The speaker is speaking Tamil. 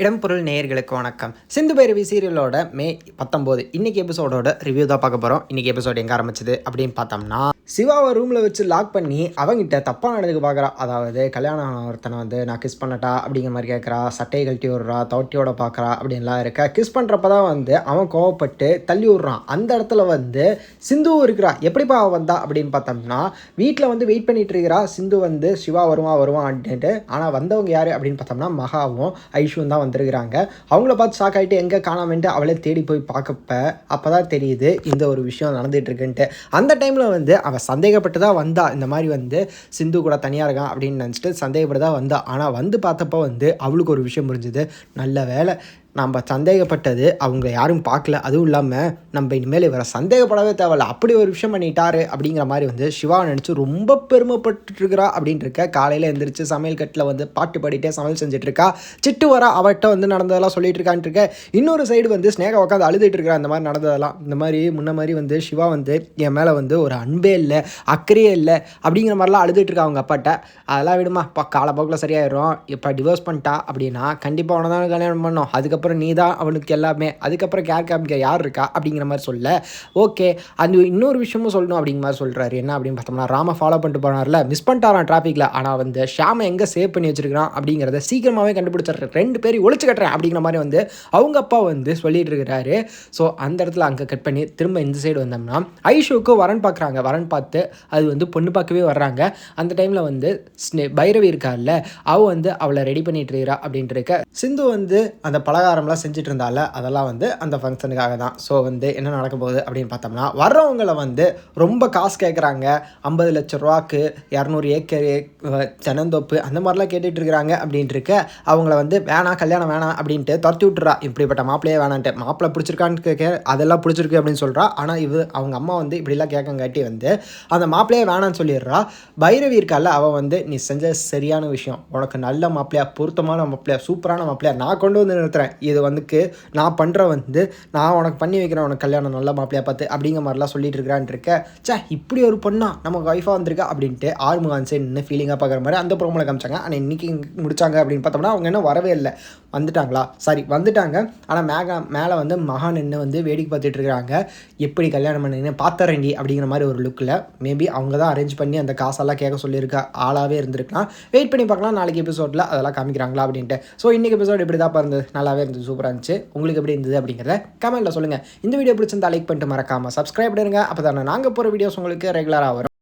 இடம்பொருள் நேயர்களுக்கு வணக்கம். சிந்து பைரவி சீரியலோட மே பத்தொம்போது இன்னைக்கு எபிசோடோட ரிவ்யூ தான் பார்க்க போகிறோம் இன்னைக்கு எபிசோட் எங்கே ஆரம்பிச்சது அப்படின்னு பார்த்தோம்னா சிவாவை ரூமில் வச்சு லாக் பண்ணி அவங்கிட்ட தப்பாக நடந்துக்க பார்க்குறா அதாவது கல்யாணம் ஆன ஒருத்தனை வந்து நான் கிஸ் பண்ணட்டா அப்படிங்கிற மாதிரி கேட்குறா சட்டையை கழட்டி விட்றா தொட்டியோட பார்க்குறா அப்படின்லாம் இருக்கா. கிஸ் பண்ணுறப்ப தான் வந்து அவன் கோவப்பட்டு தள்ளி விட்றான். அந்த இடத்துல வந்து சிந்து இருக்கிறா. எப்படிப்பா அவன் வந்தா அப்படின்னு பார்த்தோம்னா வீட்டில் வந்து வெயிட் பண்ணிட்டு இருக்கிறா. சிந்து வந்து சிவா வருவான் வருவான் அப்படின்ட்டு ஆனால் வந்தவங்க யார் அப்படின்னு பார்த்தோம்னா மகாவும் ஐஷுவும் தான் வந்திருக்கிறாங்க. அவங்கள பார்த்து ஷாக் ஆகிட்டு எங்கே காணாமன்ட்டு அவளே தேடி போய் பார்க்கப்ப அப்போ தான் தெரியுது இந்த ஒரு விஷயம் நடந்துகிட்டு இருக்குன்ட்டு அந்த டைமில் வந்து அவள் சந்தேகப்பட்டு தான் வந்தா. இந்த மாதிரி வந்து சிந்து கூட தனியாக இருக்கான் அப்படின்னு நினச்சிட்டு சந்தேகப்பட்டு தான் வந்தா. ஆனால் வந்து பார்த்தப்போ வந்து அவளுக்கு ஒரு விஷயம் புரிஞ்சுது. நல்ல வேலை நம்ம சந்தேகப்பட்டது அவங்க யாரும் பார்க்கல. அதுவும் இல்லாமல் நம்ம இனிமேல் இவரை சந்தேகப்படவே தேவையில்ல. அப்படி ஒரு விஷயம் பண்ணிட்டாரு அப்படிங்கிற மாதிரி வந்து சிவா நினச்சி ரொம்ப பெருமைப்பட்டுருக்கிறா அப்படின்னு இருக்க காலையில் எழுந்திரிச்சு சமையல் கட்டில் வந்து பாட்டு பாடிட்டே சமையல் செஞ்சிட்ருக்கா. சிட்டு வர அவட்ட வந்து நடந்ததெல்லாம் சொல்லிட்டு இருக்கான்ட்டு இருக்க இன்னொரு சைடு வந்து ஸ்னேகா உட்காந்து அழுதுட்டு இருக்கிறா இந்த மாதிரி நடந்ததெல்லாம். இந்த மாதிரி முன்ன மாதிரி வந்து சிவா வந்து என் மேலே வந்து ஒரு அன்பே இல்லை அக்கறையே இல்லை அப்படிங்கிற மாதிரிலாம் அழுதுட்டு இருக்கா அவங்க அப்பாட்ட. அதெல்லாம் விடுமா இப்போ காலப்போக்கில் சரியாயிடும் இப்போ டிவோர்ஸ் பண்ணிட்டா அப்படின்னா கண்டிப்பாக உன தான் கல்யாணம் பண்ணோம் அதுக்கப்புறம் அதுக்கப்புறம் நீ தான் அவனுக்கு எல்லாமே. அதுக்கப்புறம் கேர் காமிக்க யார் இருக்கா அப்படிங்கிற மாதிரி சொல்ல. ஓகே அது இன்னொரு விஷயமும் சொல்லணும் அப்படிங்கிற மாதிரி சொல்கிறாரு என்ன அப்படின்னு பார்த்தோம்னா ராம ஃபாலோ பண்ணிட்டு போனார்ல. மிஸ் பண்ணிட்டாரான் டிராஃபிக்கில் ஆனால் வந்து ஷாமை எங்கே சேவ் பண்ணி வச்சிருக்கான் அப்படிங்கிறத சீக்கிரமாகவே கண்டுபிடிச்சிட்றேன். ரெண்டு பேரும் ஒழிச்சு கட்டுறேன் அப்படிங்கிற மாதிரி வந்து அவங்க அப்பா வந்து சொல்லிட்டு இருக்கிறாரு. ஸோ அந்த இடத்துல அங்கே கட் பண்ணி திரும்ப இந்த சைடு வந்தோம்னா ஐஷுக்கு வரன் பார்க்குறாங்க வரன் பார்த்து அது வந்து பொண்ணு பார்க்கவே வர்றாங்க. அந்த டைமில் வந்து பைரவி இருக்கார்ல அவ வந்து அவளை ரெடி பண்ணிட்டு இருக்கிறா அப்படின்ட்டு இருக்க. சிந்து வந்து அந்த பலகாரம்லாம் செஞ்சுட்டு இருந்தால அதெல்லாம் வந்து அந்த ஃபங்க்ஷனுக்காக தான். ஸோ வந்து என்ன நடக்க போகுது அப்படின்னு பார்த்தோம்னா வர்றவங்களை வந்து ரொம்ப காசு கேட்குறாங்க ஐம்பது லட்ச ரூபாக்கு இரநூறு ஏக்கர் ஜனந்தோப்பு அந்த மாதிரிலாம் கேட்டுட்டு இருக்கிறாங்க அப்படின்ட்டு இருக்க அவங்கள வந்து வேணாம் கல்யாணம் வேணாம் அப்படின்ட்டு துரத்தி விட்டுறா. இப்படிப்பட்ட மாப்பிள்ளையே வேணான்ட்டு. மாப்பிள்ளை பிடிச்சிருக்கான்னு கேட்க அதெல்லாம் பிடிச்சிருக்கு அப்படின்னு சொல்கிறா ஆனால் இது அவங்க அம்மா வந்து இப்படிலாம் கேட்கங்காட்டி வந்து அந்த மாப்பிள்ளையே வேணான்னு சொல்லிடுறா. பைரவி இருக்கால அவள் வந்து நீ செஞ்ச சரியான விஷயம். உனக்கு நல்ல மாப்பிள்ளையா பொருத்தமான மாப்பிள்ளையா சூப்பரான மாப்பிள்ளையா நான் கொண்டு வந்து நிறுத்துறேன். இது வந்துக்கு நான் பண்ணுற வந்து நான் உனக்கு பண்ணி வைக்கிறேன் உனக்கு கல்யாணம் நல்ல மாப்பிளையா பார்த்து அப்படிங்கிற மாதிரிலாம் சொல்லிட்டு இருக்கிறான் இருக்க. சே இப்படி ஒரு பொண்ணா நமக்கு ஒய்ஃபாக வந்திருக்கா அப்படின்ட்டு ஆறுமுகான் சே நின்று ஃபீலிங்காக பார்க்குற மாதிரி அந்த ப்ரோமில் காமிச்சாங்க. ஆனால் இன்னைக்கு முடிச்சாங்க அப்படின்னு பார்த்தோம்னா அவங்க என்ன வரவே இல்லை. வந்துட்டாங்களா? சாரி வந்துட்டாங்க. ஆனால் மேக மேலே வந்து மகா நின்று வந்து வேடிக்கை பார்த்துட்டு இருக்கிறாங்க. எப்படி கல்யாணம் பண்ணுங்க பார்த்தரண்டி அப்படிங்கிற மாதிரி ஒரு லுக்கில் மேபி அவங்க தான் அரேஞ்ச் பண்ணி அந்த காசெல்லாம் கேட்க சொல்லியிருக்க ஆளாகவே இருந்திருக்கலாம். வெயிட் பண்ணி பார்க்கலாம். நாளைக்கு எபிசோடில் அதெல்லாம் காமிக்கிறாங்களா அப்படின்ட்டு. ஸோ இன்றைக்கி எபிசோட் இப்படி தான் பிறந்தது நல்லாவே இருந்தது சூப்பராக இருந்துச்சு. உங்களுக்கு எப்படி இருந்தது அப்படிங்கிறத கமெண்ட்டில் சொல்லுங்கள் இந்த வீடியோ பிடிச்சிருந்தா லைக் பண்ணிட்டு மறக்காமல் சப்ஸ்கிரைப் பண்ணுங்க அப்போ தானே நாங்கள் போகிற வீடியோஸ் உங்களுக்கு ரெகுலராக வரும்.